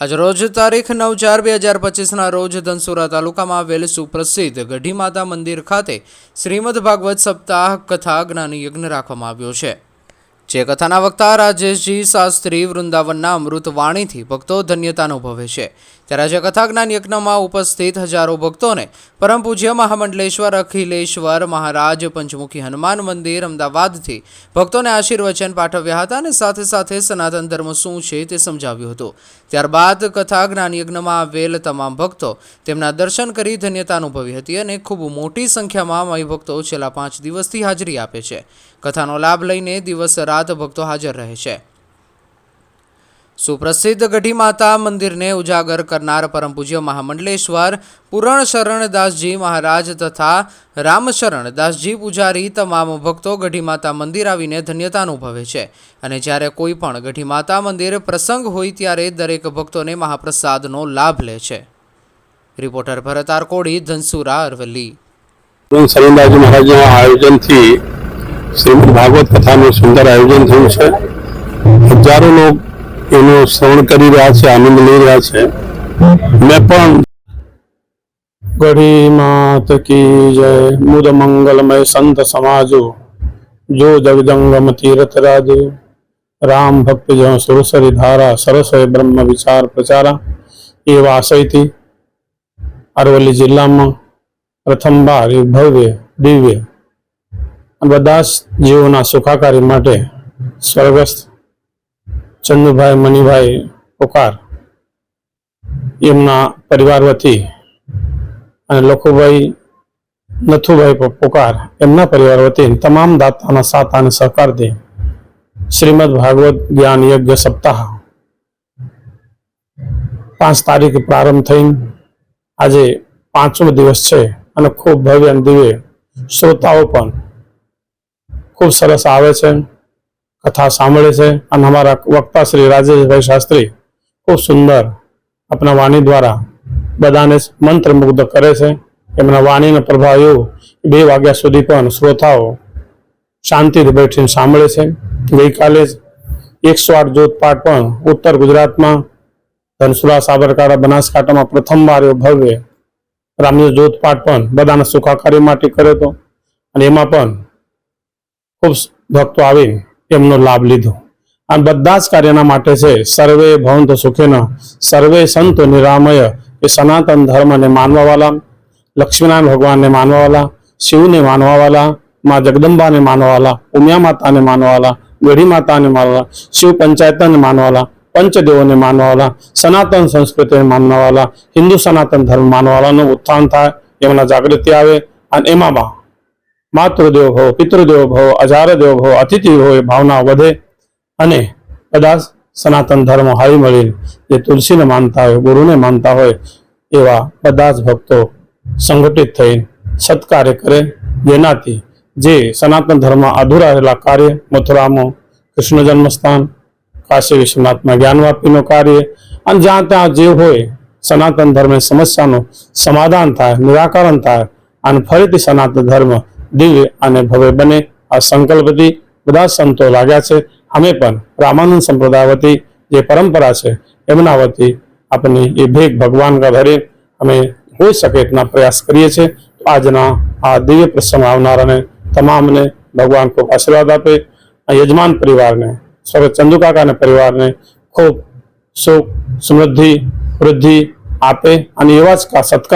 આજ રોજ તારીખ નવ ચાર બે હજાર પચીસના રોજ ધનસુરા તાલુકામાં આવેલ સુપ્રસિદ્ધ ગઢી માતા મંદિર ખાતે શ્રીમદ ભાગવત સપ્તાહ કથા જ્ઞાન યજ્ઞ રાખવામાં આવ્યો છે. જે કથાના વક્તા રાજેશજી શાસ્ત્રી વૃંદાવનના અમૃત વાણીથી ભક્તો ધન્યતા અનુભવે છે. ત્યારે આજે કથા જ્ઞાન યજ્ઞમાં ઉપસ્થિત હજારો ભક્તોને પરમ પૂજ્ય મહામંડલેશ્વર અખિલેશ્વર મહારાજ પંચમુખી હનુમાન મંદિર અમદાવાદથી ભક્તોને આશીર્વચન પાઠવ્યા હતા અને સાથે સાથે સનાતન ધર્મ શું છે તે સમજાવ્યું હતું. ત્યારબાદ કથા જ્ઞાન યજ્ઞમાં આવેલ તમામ ભક્તો તેમના દર્શન કરી ધન્યતા અનુભવી હતી અને ખૂબ મોટી સંખ્યામાં મહી ભક્તો છેલ્લા પાંચ દિવસથી હાજરી આપે છે. કથાનો લાભ લઈને દિવસ રાત ભક્તો હાજર રહે છે. સુપ્રસિદ્ધ ગઢી માતા મંદિરને ઉજાગર કરનાર પરમ પૂજ્ય મહામંડલેશ્વર પુરણ શરણદાસજી મહારાજ તથા રામશરણ પૂજારી તમામ ભક્તો ગઢી માતા મંદિર આવીને ધન્યતા અનુભવે છે. અને જ્યારે કોઈ પણ ગઢી માતા મંદિર પ્રસંગ હોય ત્યારે દરેક ભક્તોને મહાપ્રસાદનો લાભ લે છે. રિપોર્ટર ભરત આરકોડી, ધનસુરા અરવલ્લી. શરણદાસજી મહારાજના આયોજનથી શ્રીમદ ભાગવત કથાનું સુંદર આયોજન થયું છે. હજારો લોકો એનું શ્રવણ કરી રહ્યા છે, આનંદ લઈ રહ્યા છે. મેં પણ ગઢી માત કી જય, મુદ મંગલમય સંત સમાજો, જો જગદંગમ તીર્થ રાજે, રામ ભક્ત જન સુરસરી ધારા, સરસ બ્રહ્મ વિચાર પ્રચારા એવા વાસયથી અરવલ્લી જિલ્લામાં પ્રથમવાર એ ભવ્ય, દિવ્ય બધા જીવોના સુખાકારી માટે સ્વર્ગસ્થ ચંદુભાઈ મણિભાઈ પોકાર, એમના પરિવાર વતી અને લખુભાઈ નથુભાઈ પોકાર, એમના પરિવાર વતી તમામ દાતાના સાથ અને સહકારથી શ્રીમદ ભાગવત જ્ઞાન યજ્ઞ સપ્તાહ. પાંચ તારીખ પ્રારંભ થઈને આજે પાંચમો દિવસ છે અને ખૂબ ભવ્ય અને દિવ્ય શ્રોતાઓ પણ ખૂબ સરસ આવે છે, કથા સાંભળે છે અને અમારા વક્તા શ્રી રાજેશભાઈ શાસ્ત્રી ખૂબ સુંદર આપણા વાણી દ્વારા બધાને મંત્રમુગ્ધ કરે છે. એમના વાણીનો પ્રભાવ એવો બે વાગ્યા સુધી પણ શ્રોતાઓ શાંતિથી બેઠીને સાંભળે છે. ગઈકાલે જ એકસો આઠ જોત પણ ઉત્તર ગુજરાતમાં ધનસુરા સાબરકાંઠા બનાસકાંઠામાં પ્રથમવાર એવો ભવ્ય રામજી જોત પણ બધાના સુખાકારી માટે કર્યો હતો. અને એમાં પણ ખૂબ ભક્તો આવી એમનો લાભ લીધો. આ બધા જ કાર્યના માટે છે, સર્વે ભવંત સુખેન, સર્વે સંતો નિરામય, એ સનાતન ધર્મને માનવાવાલા, લક્ષ્મીનારાયણ ભગવાનને માનવાવાલા, શિવને માનવાવાલા, માં જગદંબાને માનવાવાલા, ઉમિયા માતાને માનવાવાલા ગઢી માતાને માનવાલા શિવ પંચાયતને માનવાલા પંચદેવોને માનવાવાલા, સનાતન સંસ્કૃતિને માનવાવાલા, હિન્દુ સનાતન ધર્મ માનવાવાલાનું ઉત્થાન થાય, એમના જાગૃતિ આવે અને એમાં માતૃદેવ ભવ, પિતૃદેવ ભવ, અજારદેવ ભવ, અતિથિ હોય, ભાવના વધે અને બધા સનાતન ધર્મ હાવી મળીને જે તુલસીને માનતા હોય, ગુરુને માનતા હોય, એવા બધા જ ભક્તો સંગઠિત થઈ સત્કાર્ય કરે. જેનાથી જે સનાતન ધર્મ અધૂરા રહેલા કાર્ય, મથુરામાં, કૃષ્ણ જન્મસ્થાન, કાશી વિશ્વનાથમાં જ્ઞાનવાપીનું કાર્ય, અને જ્યાં ત્યાં જે હોય, સનાતન ધર્મે સમસ્યાનું સમાધાન થાય, નિરાકરણ થાય, અને ફરીથી સનાતન ધર્મ દિવ્ય અને ભવ્ય બને. આ સંકલ્પથી બધા સંતો લાગ્યા છે. અમે પણ રામાનંદ સંપ્રદાય વતી જે પરંપરા છે, એમના વતી આપણે એ ભેગ ભગવાન કા અમે હોઈ શકે એટલા પ્રયાસ કરીએ છીએ. આજના આ દિવ્ય પ્રસંગ આવનારાને તમામને ભગવાન ખૂબ આશીર્વાદ આપે. યજમાન પરિવારને સ્વર્ગ ચંદુકાકાના પરિવારને ખૂબ સુખ, સમૃદ્ધિ, વૃદ્ધિ આપે અને એવા જ સત્કાર